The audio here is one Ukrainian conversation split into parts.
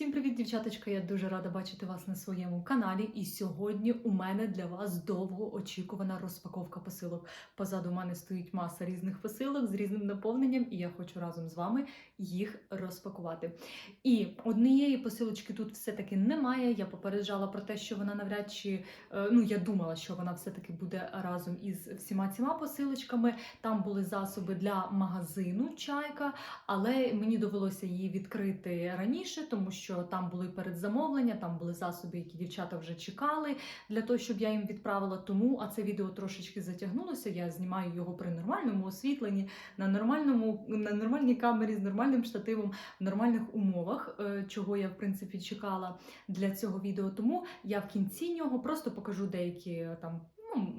Всім привіт, дівчаточка! Я дуже рада бачити вас на своєму каналі. І сьогодні у мене для вас довго очікувана розпаковка посилок. Позаду мене стоїть маса різних посилок з різним наповненням, і я хочу разом з вами їх розпакувати. І однієї посилочки тут все-таки немає. Я попереджала про те, що вона навряд чи е, ну я думала, що вона все-таки буде разом із всіма цими посилочками. Там були засоби для магазину чайка, але мені довелося її відкрити раніше, тому що там були передзамовлення, там були засоби, які дівчата вже чекали для того, щоб я їм відправила. Тому а це відео трошечки затягнулося. Я знімаю його при нормальному освітленні, на нормальному, на нормальній камері з нормальним штативом, в нормальних умовах, е, чого я в принципі чекала для цього відео. Тому я в кінці нього просто покажу деякі е, там. Ну,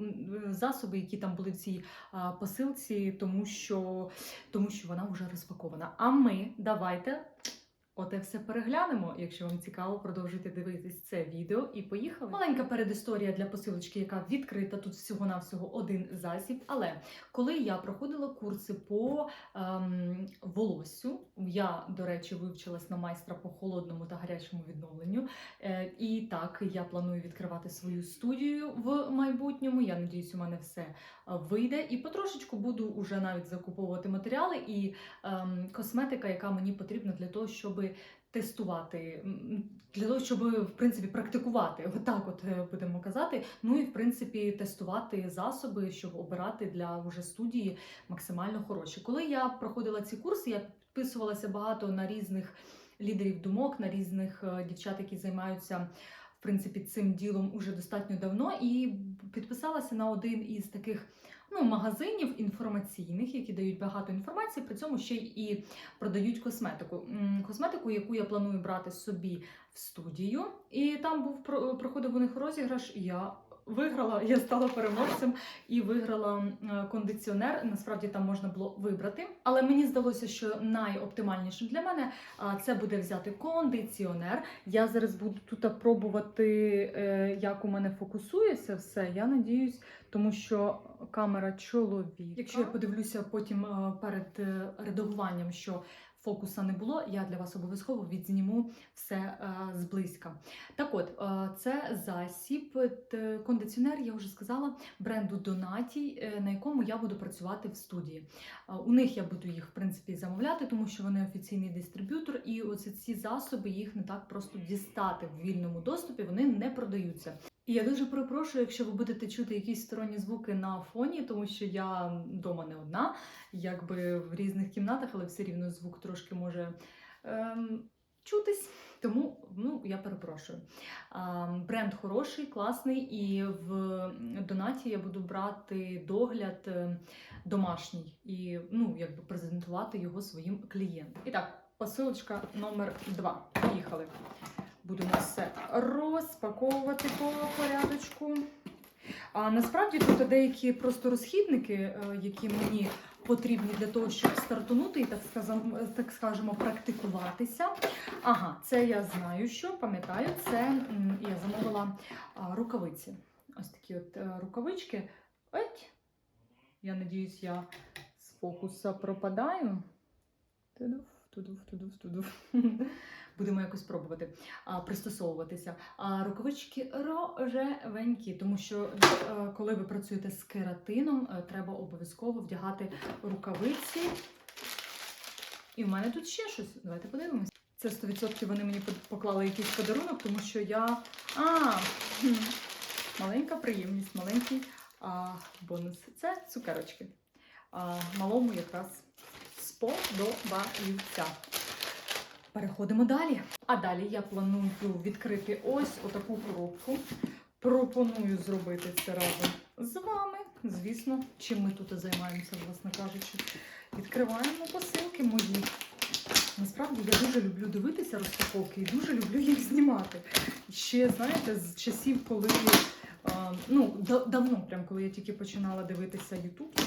засоби, які там були в цій а, посилці, тому що, тому що вона вже розпакована. А ми давайте Оте все переглянемо. Якщо вам цікаво, продовжуйте дивитись це відео і поїхали. Маленька передісторія для посилочки, яка відкрита. Тут всього-навсього один засіб. Але коли я проходила курси по ем, волоссю, я, до речі, вивчилась на майстра по холодному та гарячому відновленню. Е, і так, я планую відкривати свою студію в майбутньому. Я надіюсь, у мене все е, вийде. І потрошечку буду уже навіть закуповувати матеріали і ем, косметика, яка мені потрібна для того, щоб тестувати, для того, щоб в принципі практикувати, отак, от е, будемо казати. Ну і в принципі тестувати засоби, щоб обирати для вже студії максимально хороші. Коли я проходила ці курси, я підписувалася багато на різних лідерів думок, на різних е, дівчат, які займаються. В принципі, цим ділом уже достатньо давно, і підписалася на один із таких ну, магазинів інформаційних, які дають багато інформації, при цьому ще й продають косметику. Косметику, яку я планую брати собі в студію. І там був про- проходив у них розіграш. Я виграла, я стала переможцем і виграла кондиціонер. Насправді там можна було вибрати. Але мені здалося, що найоптимальнішим для мене це буде взяти кондиціонер. Я зараз буду тут пробувати, е, як у мене фокусується все. Я надіюсь, тому що камера чоловіка. Якщо я подивлюся потім е, перед е, редагуванням, що фокуса не було, я для вас обов'язково відзніму все е, зблизька. Так от, е, це засіб, кондиціонер, я вже сказала, бренду Donaті, е, на якому я буду працювати в студії. У них я буду їх в принципі замовляти, тому що вони офіційний дистриб'ютор, і оці ці засоби їх не так просто дістати в вільному доступі, вони не продаються. І я дуже перепрошую, якщо ви будете чути якісь сторонні звуки на фоні, тому що я вдома не одна, якби в різних кімнатах, але все рівно звук трошки може ем, чутись. Тому ну, я перепрошую. А, бренд хороший, класний, і в донаті я буду брати догляд е, домашній і ну, якби презентувати його своїм клієнтам. І так, посилочка номер два. Поїхали. Будемо все розпаковувати по порядочку. А насправді тут деякі просто розхідники, е, які мені потрібні для того, щоб стартунути і так сказано, так скажемо, практикуватися. Ага, це я знаю, що пам'ятаю, це я замовила рукавиці. Ось такі от е, рукавички. Ось. Я надіюсь, я з фокуса пропадаю. Тудуф, тудуф, тудуф, тудуф. Будемо якось пробувати а, пристосовуватися. А рукавички рожевенькі, тому що е, коли ви працюєте з кератином, е, треба обов'язково вдягати рукавиці. І в мене тут ще щось. Давайте подивимось. Це 100% вони мені поклали якийсь подарунок, тому що я. А, маленька приємність, маленький а, бонус. Це цукерочки. А, малому якраз сподобаються. Переходимо далі. А далі я планую відкрити ось отаку коробку. Пропоную зробити це разом з вами. Звісно, чим ми тут і займаємося, власне кажучи. Відкриваємо посилки мої. Насправді я дуже люблю дивитися розпаковки і дуже люблю їх знімати. Ще, знаєте, з часів, коли ну, давно, прям коли я тільки починала дивитися YouTube.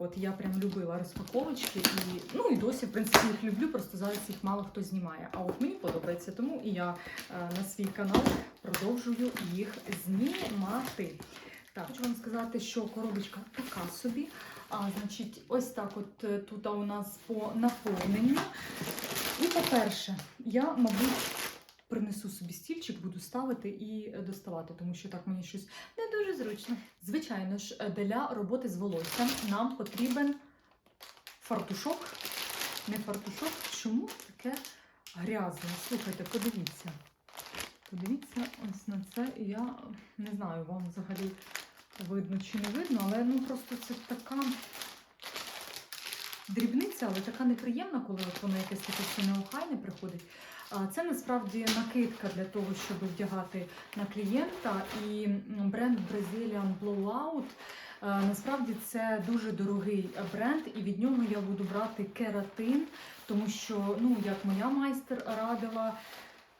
От я прям любила розпаковочки і ну і досі, в принципі, їх люблю, просто зараз їх мало хто знімає. А от мені подобається, тому і я е, на свій канал продовжую їх знімати. Так, хочу вам сказати, що коробочка така собі. А, значить, ось так от е, тут у нас по наповненню. І по-перше, я, мабуть, принесу собі стільчик, ставити і доставати, тому що так мені щось не дуже зручно. Звичайно ж, е, для роботи з волоссям нам потрібен фартушок. Не фартушок. Чому таке грязне? Слухайте, подивіться. Подивіться ось на це. Я не знаю, вам взагалі видно чи не видно, але ну просто це така дрібниця, але така неприємна, коли от воно якесь таке все неохайне приходить. Це насправді накидка для того, щоб вдягати на клієнта. І бренд Brazilian Blowout. е, Насправді це дуже дорогий бренд, і від нього я буду брати кератин, тому що, ну, як моя майстер радила,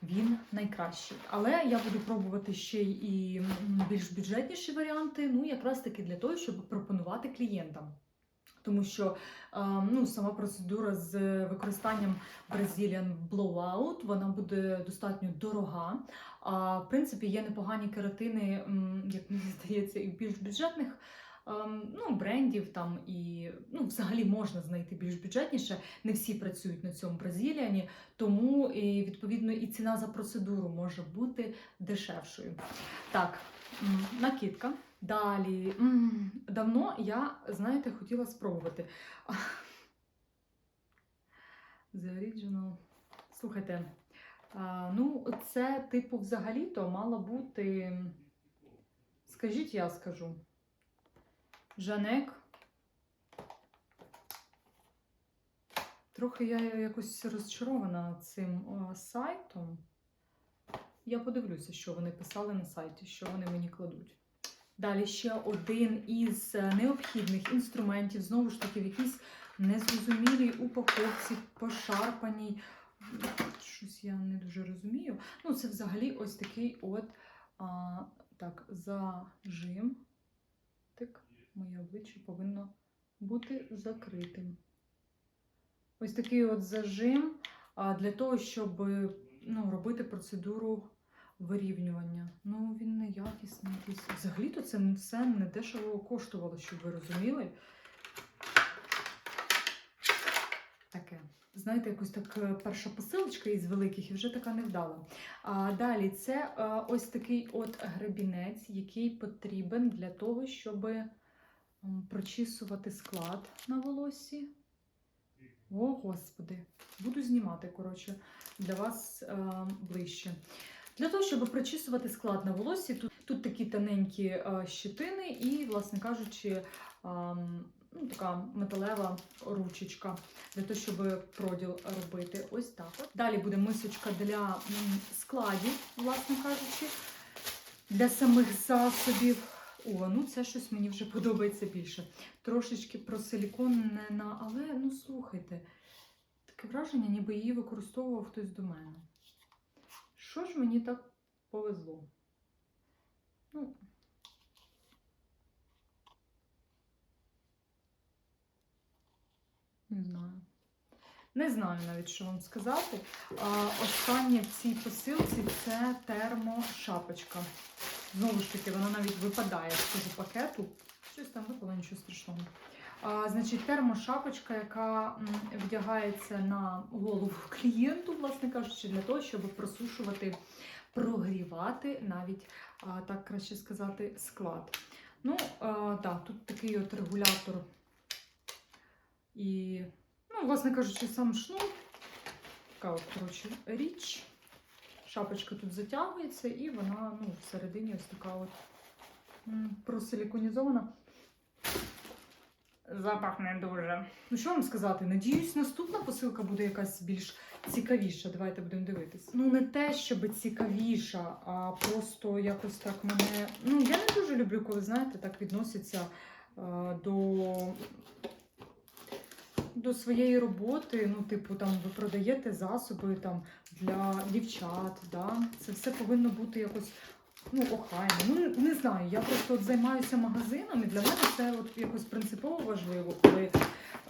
він найкращий. Але я буду пробувати ще і більш бюджетніші варіанти, ну якраз таки для того, щоб пропонувати клієнтам. Тому що е, ну, сама процедура з використанням Brazilian Blowout, вона буде достатньо дорога. А в принципі є непогані кератини, як мені здається, і більш бюджетних ем, ну, брендів там і ну, взагалі можна знайти більш бюджетніше. Не всі працюють на цьому Бразиліані, тому і, відповідно і ціна за процедуру може бути дешевшою. Так, накидка. Далі. Давно я, знаєте, хотіла спробувати. The Original. Слухайте, ну, це, типу, взагалі-то мало бути. Скажіть, я скажу. Жанек. Трохи я якось розчарована цим сайтом. Я подивлюся, що вони писали на сайті, що вони мені кладуть. Далі ще один із е, необхідних інструментів, знову ж таки, в якійсь незрозумілій упаковці, пошарпаній. Щось я не дуже розумію. Ну, це взагалі ось такий от а, так, зажим. Так, моє обличчя повинно бути закритим. Ось такий от зажим а, для того, щоб ну, робити процедуру вирівнювання. Ну, він неякісний якийсь. Взагалі-то це все не дешево коштувало, щоб ви розуміли. Таке. Знаєте, якось так е, перша посилочка із великих і вже така невдала. А далі це е, ось такий от гребінець, який потрібен для того, щоб прочісувати склад на волосі. О, Господи, буду знімати, коротше, для вас е, ближче. Для того, щоб прочісувати склад на волосі, тут, тут такі тоненькі щетини і, власне кажучи, ну, така металева ручечка для того, щоб проділ робити. Ось так. От. Далі буде мисочка для складів, власне кажучи, для самих засобів. О, ну це щось мені вже подобається більше. Трошечки про силікон не на. Але ну слухайте, таке враження, ніби її використовував хтось до мене. Що ж мені так повезло? Ну. Не знаю. Не знаю навіть, що вам сказати. Останнє в цій посилці це термошапочка. Знову ж таки, вона навіть випадає з цього пакету. Щось там випало, нічого страшного. Значить, термошапочка, яка вдягається на голову клієнту, власне кажучи, для того, щоб просушувати, прогрівати навіть, так краще сказати, склад. Ну, так, тут такий от регулятор. І, ну, власне кажучи, сам шнур. Така от, коротше, річ. Шапочка тут затягується, і вона ну, всередині ось така от просиліконізована. Запах не дуже. Ну, що вам сказати? Надіюсь, наступна посилка буде якась більш цікавіша. Давайте будемо дивитись. Ну, не те, щоб цікавіша, а просто якось так мене. Ну, я не дуже люблю, коли, знаєте, так відносяться е, до. До своєї роботи, ну, типу, там ви продаєте засоби там для дівчат, да? це все повинно бути якось ну, охайно. Ну, не знаю, я просто от займаюся магазином, і для мене це от якось принципово важливо, коли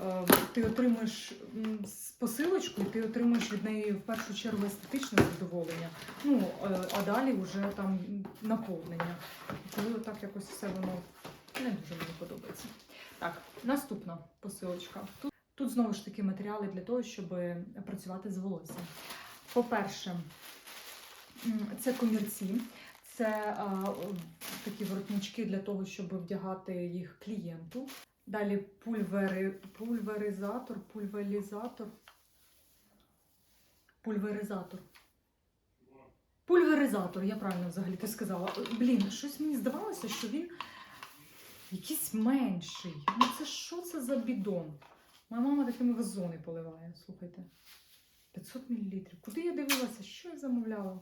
е, ти отримуєш посилочку, і ти отримуєш від неї в першу чергу естетичне задоволення. Ну, е, а далі вже там наповнення. Коли отак якось все воно не дуже мені подобається. Так, наступна посилочка. Тут, тут знову ж таки матеріали для того, щоб працювати з волоссям. По-перше, це комірці. Це а, такі воротнички для того, щоб вдягати їх клієнту. Далі пульвери, пульверизатор, пульверизатор. Пульверизатор. Пульверизатор, я правильно взагалі ти сказала. Блін, щось мені здавалося, що він якийсь менший. Ну це що це за бідон? Моя мама такими вазони поливає, слухайте. 500 мл. Куди я дивилася? Що я замовляла?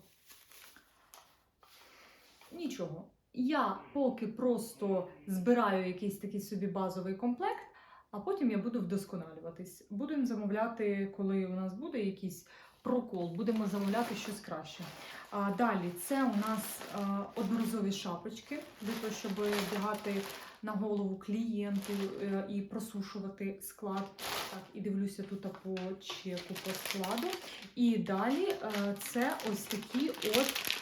Нічого. Я поки просто збираю якийсь такий собі базовий комплект, а потім я буду вдосконалюватись. Будемо замовляти, коли у нас буде якийсь прокол, будемо замовляти щось краще. А, далі це у нас а, одноразові шапочки для того, щоб вдягати на голову клієнту е, і просушувати склад. Так, і дивлюся тут по чеку по складу. І далі е, це ось такі от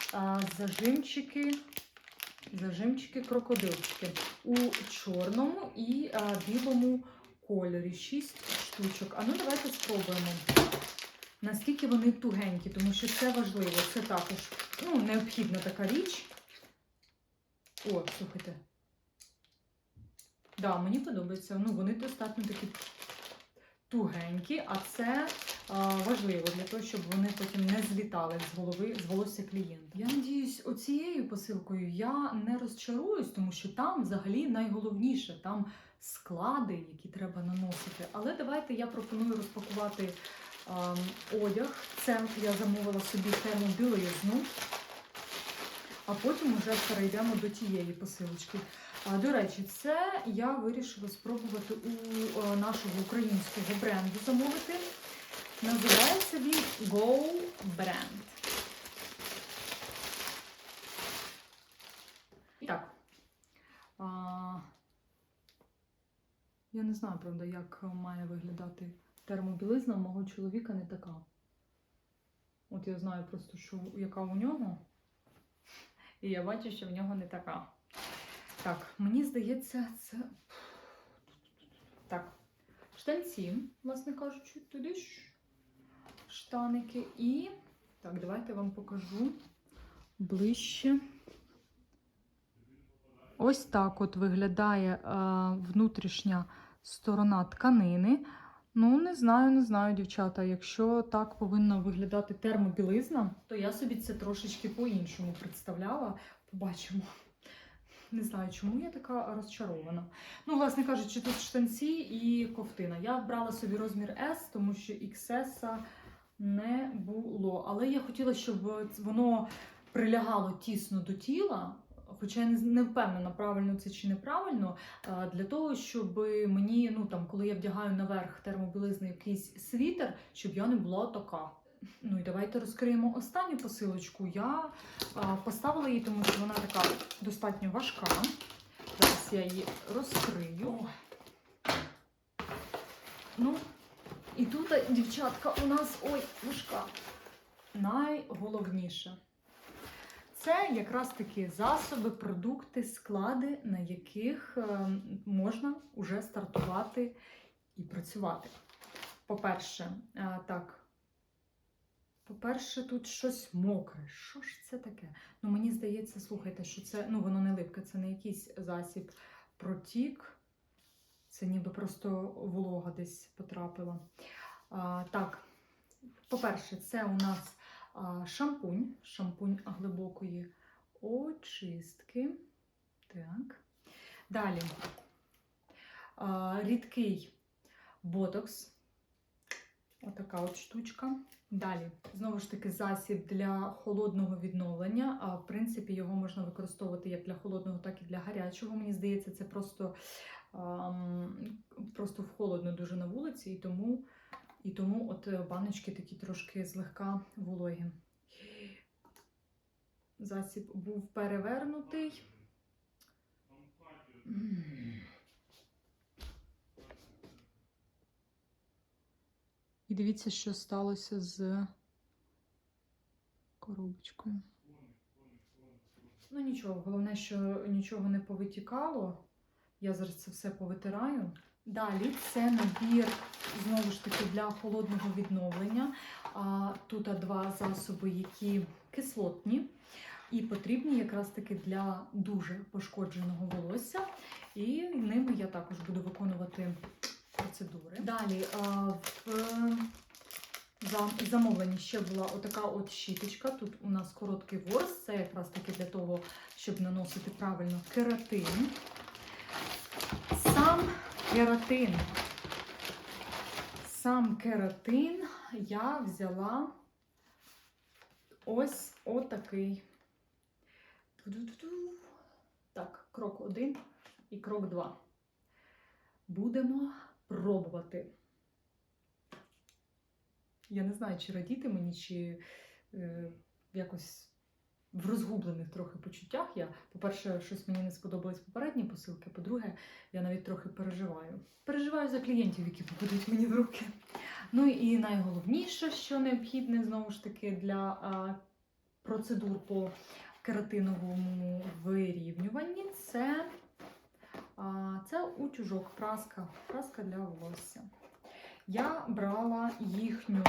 зажимчики. Зажимчики, крокодилчики у чорному і білому кольорі. Шість штучок. А ну давайте спробуємо. Наскільки вони тугенькі, тому що це важливо. Це також ну, необхідна така річ. О, слухайте. Да, мені подобається. Ну, вони достатньо такі тугенькі, а це важливо для того, щоб вони потім не злітали з голови, з волосся клієнта. Я надіюсь, оцією посилкою я не розчаруюсь, тому що там взагалі найголовніше там склади, які треба наносити. Але давайте я пропоную розпакувати а, одяг. Це я замовила собі тему білизну. А потім вже перейдемо до тієї посилочки. А, До речі, це я вирішила спробувати у е, нашого українського бренду замовити. Називається він Go Brand. І так. А, я не знаю, правда, як має виглядати термобілизна. Мого чоловіка не така. От я знаю просто, що яка у нього. І я бачу, що в нього не така. Так, мені здається, це. Так. Штанці, власне кажучи, туди ж штаники. І. Так, давайте вам покажу ближче. Ось так от виглядає е, внутрішня сторона тканини. Ну, не знаю, не знаю, дівчата. Якщо так повинна виглядати термобілизна, то я собі це трошечки по-іншому представляла. Побачимо. Не знаю, чому я така розчарована. Ну, власне кажучи, тут штанці і ковтина. Я брала собі розмір S, тому що XS не було. Але я хотіла, щоб воно прилягало тісно до тіла. Хоча я не- не впевнена, правильно це чи неправильно, для того, щоб мені, ну там, коли я вдягаю наверх термобілизни якийсь світер, щоб я не була така. Ну і давайте розкриємо останню посилочку. Я а, поставила її, тому що вона така достатньо важка. Зараз я її розкрию. Ну, і тут, дівчатка, у нас ой, важка. Найголовніше. Це якраз такі засоби, продукти, склади, на яких е, можна вже стартувати і працювати. По-перше, е, так. По-перше, тут щось мокре. Що ж це таке? Ну, мені здається, слухайте, що це ну, воно не липке, це не якийсь засіб протік. Це ніби просто волога десь потрапила. А, так, по-перше, це у нас шампунь, шампунь глибокої очистки. Так. Далі а, рідкий ботокс. Отака от штучка. Далі, знову ж таки, засіб для холодного відновлення. А в принципі, його можна використовувати як для холодного, так і для гарячого. Мені здається, це просто, просто холодно дуже на вулиці, і тому, і тому от е, баночки такі трошки злегка вологі. Засіб був перевернутий. І дивіться, що сталося з коробочкою. Ну нічого, головне, що нічого не повитікало. Я зараз це все повитираю. Далі це набір знову ж таки для холодного відновлення. А, тут два засоби, які кислотні і потрібні якраз таки для дуже пошкодженого волосся. І ними я також буду виконувати процедури. Далі в за- замовленні ще була отака от щіточка. Тут у нас короткий ворс, це якраз таки для того, щоб наносити правильно кератин. Сам кератин. Сам кератин я взяла ось отакий. Так, крок один і крок два. Будемо пробувати. Я не знаю, чи радіти мені, чи е, якось в розгублених трохи почуттях. Я, по-перше, щось мені не сподобались попередні посилки. По-друге, я навіть трохи переживаю. Переживаю за клієнтів, які попадуть мені в руки. Ну і найголовніше, що необхідне знову ж таки для процедур по кератиновому вирівнюванні, це, це утюжок, праска, праска для волосся. Я брала їхню.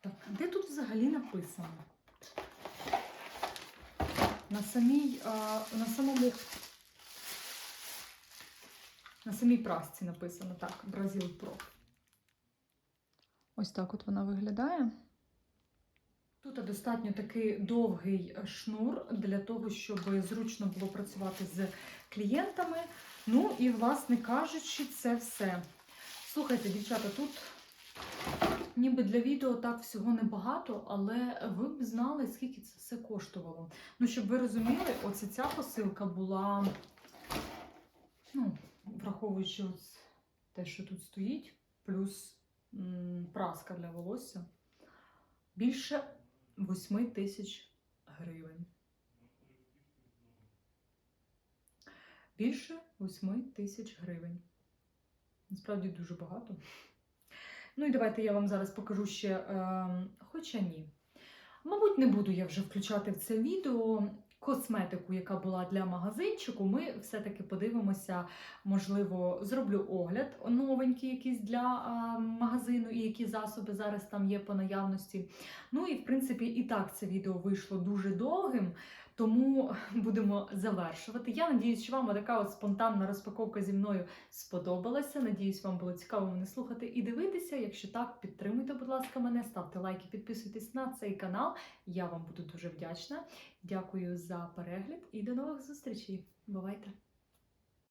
Так, де тут взагалі написано? На самій, на самому. На самій прасці написано так, Brazil Pro. Ось так от вона виглядає. Тут достатньо такий довгий шнур для того, щоб зручно було працювати з клієнтами. Ну і, власне кажучи, це все. Слухайте, дівчата, тут ніби для відео так всього небагато, але ви б знали, скільки це все коштувало. Ну, щоб ви розуміли, оце ця посилка була, ну, враховуючи те, що тут стоїть, плюс праска для волосся, більше 8 тисяч гривень. Більше 8 тисяч гривень. Насправді дуже багато. Ну і давайте я вам зараз покажу ще, е, хоча ні. Мабуть, не буду я вже включати в це відео косметику, яка була для магазинчику. Ми все-таки подивимося, можливо, зроблю огляд новенький якийсь для а, магазину і які засоби зараз там є по наявності. Ну і в принципі, і так це відео вийшло дуже довгим. Тому будемо завершувати. Я надіюсь, що вам така от спонтанна розпаковка зі мною сподобалася. Надіюсь, вам було цікаво мене слухати і дивитися. Якщо так, підтримуйте, будь ласка, мене, ставте лайки, підписуйтесь на цей канал. Я вам буду дуже вдячна. Дякую за перегляд і до нових зустрічей. Бувайте!